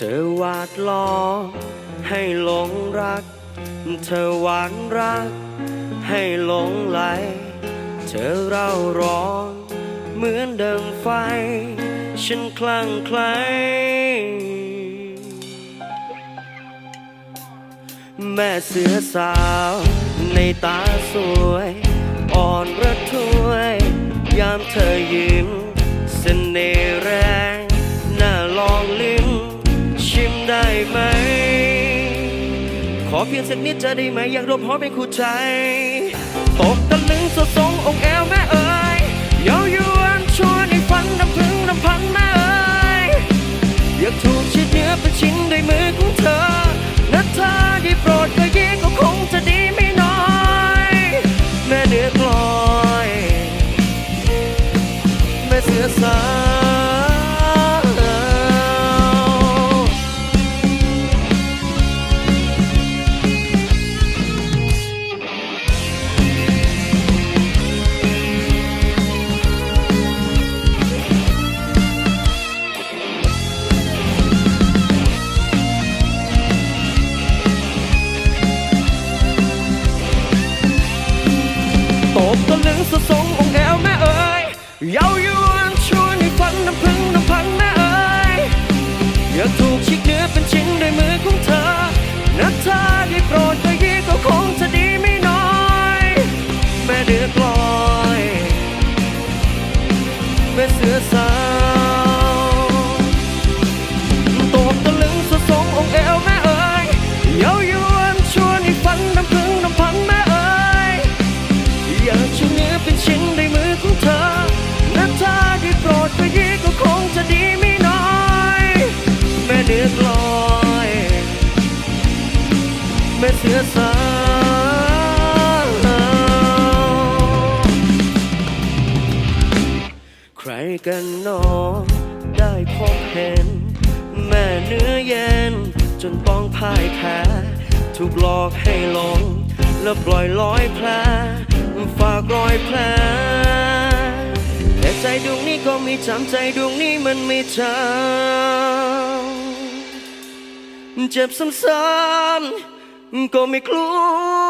เธอหวาดล้อให้หลงรัก เธอหวานรัก ให้หลงไหล เธอเร่าร้อนเหมือนเดังไฟ ฉันคลั่งไคล้แม่เสือสาวในตาสวย อ่อนระทวย ยามเธอ อเพียงสักนิดจะได้ไหมอยากรวมพอเป็นคู่ใจ ตกตะลึงสดสงองค์แอวแม่เอ๋ย สะสงองแอวแม่เอ๋ยเย้ายวนชวนให้ฝันน้ำพึงน้ำพังแม่เอ๋ยอยากถูกชิกเนื้อเป็นชิ้นด้วยมือของเธอนะเธอได้โปรดก็ยิ่งก็คงจะดีไม่น้อย แม่เดือดลอยแม่เสือสา แม่เสือสาวใครกันหนอได้พบเห็น แม่เนื้อเย็น จนต้องพ่ายแพ้ถูกหลอกให้หลง แล้วปล่อยลอยแผลฝากรอยแผลแต่ใจดวงนี้ก็มีจำใจดวงนี้มันไม่จำเจ็บซ้ำๆ ก็ไม่กลัว